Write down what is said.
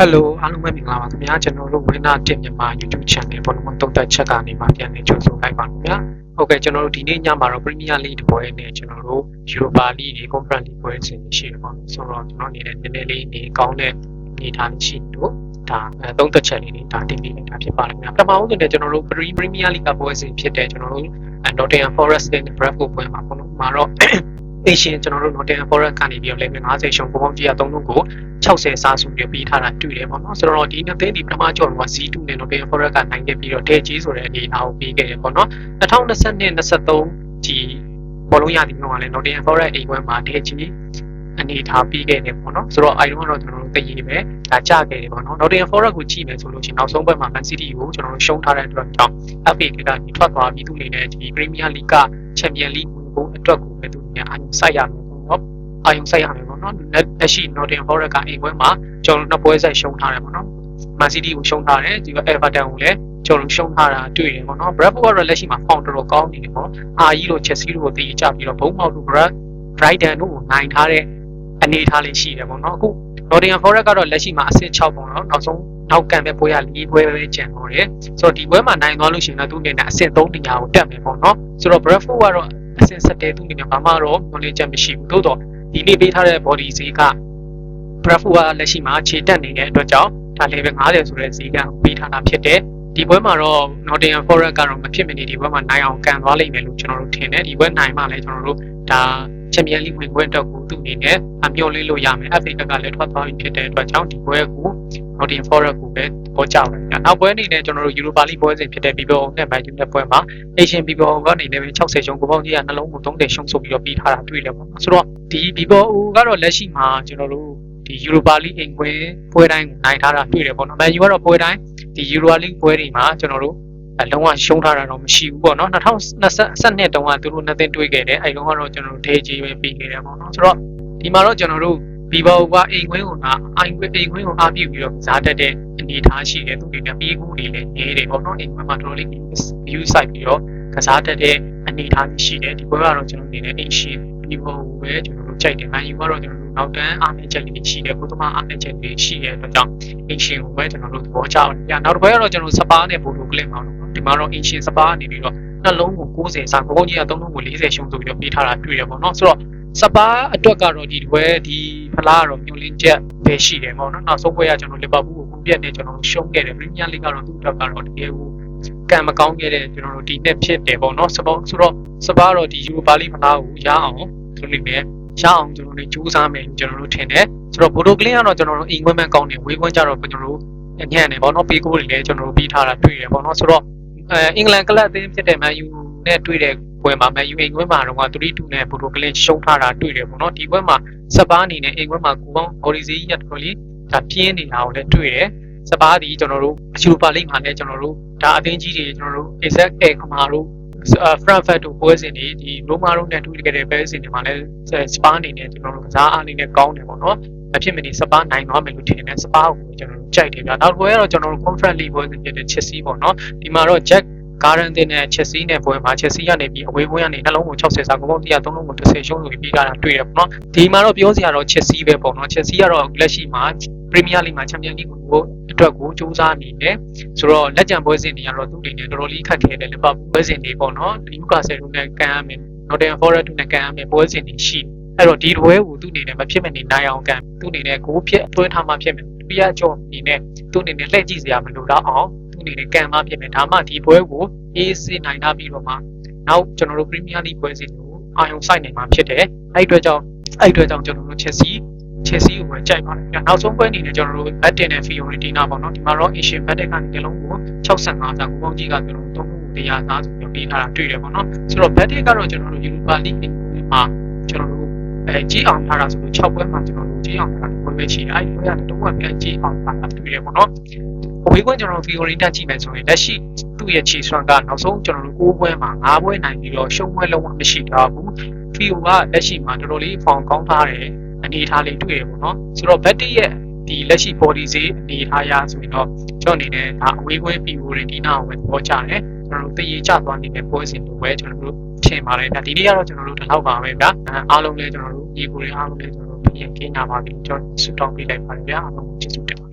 Hello အားလုံးပဲမင်္ဂလာပါခင်ဗျာကျွန်တော်တို့ဝင်းနာတင်မြန်မာ YouTube Channel ဘောလုံးတုံးသက်ချက်ကနေမှပြန်လည်ကြိုဆိုလိုက်ပါခင်ဗျာဟုတ်ကဲ့ကျွန်တော်တို့ဒီနေ့ညမှာတော့ Premier League တပွဲနဲ့ကျွန်တော်တို့ Europa League တွေ Conference League ပွဲစဉ်တွေရှိတယ်ပေါ့နော်ဆိုတော့ကျွန်တော်အနေနဲ့နည်းနည်းလေးနေကောင်းတဲ့အနေထားလေးရှိတို့ဒါအဲတုံးသက်ချက်လေးတွေဒါတင်ပြလိုက်တာဖြစ်ပါတယ်ခင်ဗျာပထမဦးဆုံးနဲ့ကျွန်တော်တို့ Premier League ကပွဲစဉ်ဖြစ်တဲ့ကျွန်တော်တို့ Nottingham Forest နဲ့ Bradford ပွဲမှာပေါ့နော်မှာတော့ Asian ကျွန်တော်တို့ Nottingham Forest ကနေပြီးတော့ level 50ရှုံးပုံပေါင်းကြီးရ3လုံးကို60စားစုပြီးပြီးထားတာတွေ့တယ်ပေါ့နော်ဆိုတော့ဒီနှစ်သိန်းဒီပထမကျော်တော့ Z2 နဲ့ Nottingham Forest ကနိုင်ခဲ့ပြီးတော့ Day G ဆိုတဲ့အနေအထားကိုပြီးခဲ့တယ်ပေါ့နော်2022 23ဒီဘောလုံးရသည်မျိုးကလည်း Nottingham Forest အိမ်ပွဲမှာ Day G အနေထားပြီးခဲ့တယ်ပေါ့နော်ဆိုတော့အဲဒီတော့ကျွန်တော်တို့သိရပဲဒါကြခဲ့တယ်ပေါ့နော် Nottingham Forest ကိုကြည့်မယ်ဆိုလို့ရှိရင်နောက်ဆုံးဘက်မှာ Man City ကိုကျွန်တော်တို့ရှုံးထားတဲ့အတွက်ကြောင့် FA ကကနေထွက်သွားပြီးသူအနေနဲ့ဒီ Premier League က Champion League ကိုအတွက်ကိုပဲသူအနေနဲ့အာရုံစိုက်ရမယ်ပေါ့နော်အာရုံစိုက်ရမယ်ပေါ့နော်လက်ရှိ Nottingham Forest ကအိမ်ပွဲမှာကျွန်တော်တို့နှစ်ပွဲဆက်ရှုံးထားတယ်ပေါ့နော် Man City ကိုရှုံးထားတယ်ဒီက Everton ကိုလည်းကျွန်တော်တို့ရှုံးထားတာတွေ့တယ်ပေါ့နော် Bradford ကတော့လက်ရှိမှာ form တော်တော်ကောင်းနေတယ်ပေါ့အာကြီးတို့ Chelsea တို့ကိုတည်ကြပြီးတော့ဘုံမောက်တို့ Brighton တို့ကိုနိုင်ထားတဲ့အနေထားလေးရှိတယ်ပေါ့နော်အခု Nottingham Forest ကတော့လက်ရှိမှာအဆင့်6ပေါ့နော်နောက်ဆုံးနောက်ကံပဲပွဲရ၄ပွဲပဲကျန်တော့တယ်ဆိုတော့ဒီပွဲမှာနိုင်သွားလို့ရှိရင်တော့သူအနေနဲ့အဆင့်3နေရာကိုတက်မယ်ပေါ့နော်ဆိုတော့ Bradford ကတော့ အဆင့်7သူအနေနဲ့ဘာမှတော့ knowledge မရှိဘူးသို့တော့ဒီနေ့ပေးထားတဲ့ body ဈေးက Bradford ကလက်ရှိမှာခြေတက်နေတဲ့အတွက်ကြောင့်ဒါ level 50ဆိုတဲ့ဈေးကပေးထားတာဖြစ်တယ်ဒီပွဲမှာတော့ Nottingham Forest ကတော့မဖြစ်မနေဒီပွဲမှာနိုင်အောင်ကန်သွားလိမ့်မယ်လို့ကျွန်တော်တို့ထင်တယ်ဒီပွဲနိုင်မှလည်းကျွန်တော်တို့ဒါ ချန်ပီယံလိဝင်ခွင့်တော့ကိုသူ့အနေနဲ့အမျှော်လင့်လို့ရမယ် FA ကလည်းထွက်သွားပြီဖြစ်တဲ့အတွက်ကြောင့်ဒီပွဲကို Nottingham Forest ကိုပဲပေါ်ကြတယ်။နောက်ပွဲအနေနဲ့ကျွန်တော်တို့ Europa League ပွဲစဉ်ဖြစ်တဲ့ BBO နဲ့ Bayern နဲ့ပွဲမှာ Asian BBO ကနေလည်း60ရှုံးကိုပေါင်းကြီးကနှလုံးကို30ရှုံးဆိုပြီးတော့ပြီးထားတာတွေ့တယ်ပေါ့နော်။ဆိုတော့ဒီ BBO ကတော့လက်ရှိမှာကျွန်တော်တို့ဒီ Europa League အိမ်ပွဲပွဲတိုင်းနိုင်ထားတာတွေ့တယ်ပေါ့နော်။ Man U ကတော့ပွဲတိုင်းဒီ Europa League ပွဲတွေမှာကျွန်တော်တို့ အလုံးဝရှုံးထားတာတော့မရှိဘူးပေါ့နော်2022တုန်းကသူတို့နှစ်သိန်းတွေးခဲ့တယ်အဲတုန်းကတော့ကျွန်တော်တို့ဒေးကြီးပဲပြီးခဲ့တယ်ပေါ့နော်ဆိုတော့ဒီမှာတော့ကျွန်တော်တို့ဘီဘောကအိမ်ခွင်းကိုကအိမ်ခွင်းအိမ်ခွင်းကိုအားပြုပြီးတော့ဇာတက်တဲ့အနေထားရှိတယ်သူတွေနဲ့ပြီးကူတွေလည်းနေတယ်ပေါ့နော်အိမ်ခွင်းမှာတော်တော်လေး view site ပြီးတော့ကစားတတ်တဲ့အနေအထားရှိတယ်ဒီဘက်ကတော့ကျွန်တော်အနေနဲ့အိမ်ရှိဒီဘောကိုပဲကျွန်တော်တို့ကြိုက်တယ်မန်ယူကတော့ကျွန်တော်တို့နောက်တန်းအားနည်းချက်တွေရှိတယ်ဘုသမားအားနည်းချက်တွေရှိတဲ့အတွက်ကြောင့်အိမ်ရှင်ကိုပဲကျွန်တော်တို့သဘောကျတယ်နောက်တစ်ပွဲကတော့ကျွန်တော်စပါးနဲ့ဘိုလိုကလစ်မှာတော့ ဒီမှာတော့အိမ်ရှင်စပါးနေပြီးတော့နှလုံးကို90စာကိုကြီးက3လုံးကို40ရှုံးဆိုပြီးတော့ပေးထားတာတွေ့ရပေါ့နော်ဆိုတော့စပါးအတွက်ကတော့ဒီပွဲဒီဖလားကတော့မျိုးလင်းချက်ပဲရှိတယ်ပေါ့နော်နောက်ဆုံးပွဲကကျွန်တော်လီဗာပူးကိုပြတ်နေကျွန်တော်ရှုံးခဲ့တယ်ပရီးမီးယားလိကတော့သူ့အတွက်ကတော့တကယ်ကိုကံမကောင်းခဲ့တဲ့ကျွန်တော်တို့ဒီနှစ်ဖြစ်တယ်ပေါ့နော်စပါးဆိုတော့စပါးတော့ဒီယူရိုပါလိဖလားကိုရအောင်ဆိုနေတယ်ရအောင်ကျွန်တော်တို့ကြိုးစားမယ်ကျွန်တော်တို့ထင်တယ်ဆိုတော့ဘိုဒိုကလင်းကတော့ကျွန်တော်တို့အိမ်ခွင့်မှန်ကောင်းတယ်ဝေးခွင့်ကြတော့ကျွန်တော်တို့ညံ့တယ်ပေါ့နော်ပေးကိုတွေလည်းကျွန်တော်တို့ပြီးထားတာတွေ့တယ်ပေါ့နော်ဆိုတော့ အဲအင်္ဂလန်ကလပ်အသင်းဖြစ်တဲ့ Man U နဲ့တွေ့တဲ့ပွဲမှာ Man U အိမ်ခွင့်မှာတော့3-2နဲ့ဘိုဒိုကလင်းရှုံးထားတာတွေ့တယ်ပေါ့နော်ဒီပွဲမှာစပါးအနေနဲ့အိမ်ခွင့်မှာကူပေါင်း body ဈေးကြီးရတော်လေးဒါပြင်းနေတာကိုလည်းတွေ့တယ်စပါးဒီကျွန်တော်တို့ယူရိုပါလိမှာလည်းကျွန်တော်တို့ဒါအသင်းကြီးတွေကျွန်တော်တို့ exact အဲခမာတို့ Frankfurt တို့ပွဲစဉ်တွေဒီ Roma တို့နဲ့တွေ့ခဲ့တဲ့ပွဲစဉ်တွေမှာလည်းစပါးအနေနဲ့ကျွန်တော်တို့ကစားအားအနေနဲ့ကောင်းတယ်ပေါ့နော်အဖြစ်မနေစပါးနိုင်သွားမယ်လို့ထင်တယ်စပါးကိုကျွန်တော်တို့ကြိုက်တယ်ဗျာနောက်ပွဲကတော့ကျွန်တော်တို့ Conference League ပွဲစဉ်ဖြစ်တဲ့ Chelsea ပေါ့နော်ဒီမှာတော့ Jack ကာရန်တင်နဲ့ချက်စီနဲ့ပွဲမှာချက်စီကနေပြီးအဝေးပွဲကနေနှလုံးကို60စာကုန်းပေါင်း103လုံးကို30ရှုံးလို့ပြီးတာတွေ့ရပေါ့နော်ဒီမှာတော့ပြောစရာတော့ချက်စီပဲပေါ့နော်ချက်စီကတော့လက်ရှိမှာပရီးမီးယားလိမှာချန်ပီယံလိကိုအတွက်ကိုစူးစမ်းနေတယ်ဆိုတော့လက်ကျန်ပွဲစဉ်တွေကတော့သူ့အနေနဲ့တော်တော်လေးခက်ခဲတယ်လီဗာပူးပွဲစဉ်တွေပေါ့နော်ဒီယူကာဆယ်တို့နဲ့ကန်ရမယ်နော်တင်ဖော်ရက်တို့နဲ့ကန်ရမယ်ပွဲစဉ်တွေရှိအဲ့တော့ဒီပွဲကိုသူ့အနေနဲ့မဖြစ်မနေနိုင်အောင်ကန်သူ့အနေနဲ့ကိုဖြစ်တွင်းထားမှဖြစ်မယ်ပြရကြောအနေနဲ့သူ့အနေနဲ့လှည့်ကြည့်စရာမလိုတော့အောင် အနေနဲ့ကံမဖြစ်မယ်ဒါမှဒီပွဲကိုအေးစစ်နိုင်တာပြီးတော့မှနောက်ကျွန်တော်တို့ Premier League ပွဲစဉ်ကိုအာရုံစိုက်နိုင်မှာဖြစ်တယ်အဲ့အတွက်ကြောင့်အဲ့အတွက်ကြောင့်ကျွန်တော်တို့ Chelsea Chelsea ကိုပဲကြိုက်ပါတယ်။နောက်ဆုံးပွဲအနေနဲ့ကျွန်တော်တို့ Batten နဲ့ Fiorentina ပေါ့နော်ဒီမှာတော့ Asian Batten ကနေတလုံးကို65စာကိုပေါင်းကြီးကကျွန်တော်တို့သုံးခုတရားသားဆိုပြီးပေးထားတာတွေ့တယ်ပေါ့နော်။ဆိုတော့ Batten ကတော့ကျွန်တော်တို့ Europa League မှာကျွန်တော်တို့ အဲကြီးအောင်ထားတာဆိုလို့6ပွဲမှာကျွန်တော်တို့ကြီးအောင်ထားတာပွဲပဲရှိတယ်။အဲဒီပွဲကတော့တော့ပြန်ကြီးအောင်ထားတာတွေ့တယ်ပေါ့နော်။အဝေးကွင်းကျွန်တော်တို့ Fiorentina ကြည့်မယ်ဆိုရင်လက်ရှိသူ့ရဲ့ခြေစွမ်းကနောက်ဆုံးကျွန်တော်တို့6ပွဲမှာ9ပွဲနိုင်ပြီးတော့ရှုံးပွဲလုံးဝမရှိတော့ဘူး။ Fio ကလက်ရှိမှာတော်တော်လေးဖောင်ကောင်းထားတယ်အနေထားလေးတွေ့ရပေါ့နော်။ဆိုတော့ Betty ရဲ့ဒီလက်ရှိ body ဈေးအနေထားရဆိုရင်တော့ကျွန်တော်အနေနဲ့ဒါအဝေးကွင်း Fiorentina ကိုပဲသဘောကျတယ်။ ကျွန်တော်တို့တည်ရကျသွားနေတဲ့ပွဲစဉ်လိုပဲကျွန်တော်တို့ထင်ပါတယ်ဒါဒီနေ့ကတော့ကျွန်တော်တို့ဒီလောက်ပါပဲဗျာအားလုံးလည်းကျွန်တော်တို့ဒီကိုရအားလုံးလည်းကျွန်တော်တို့ပြင်ကင်းကြပါပြီကျွန်တော်ဆုတောင်းပေးလိုက်ပါတယ်ဗျာအားလုံးကျေးဇူးတင်ပါ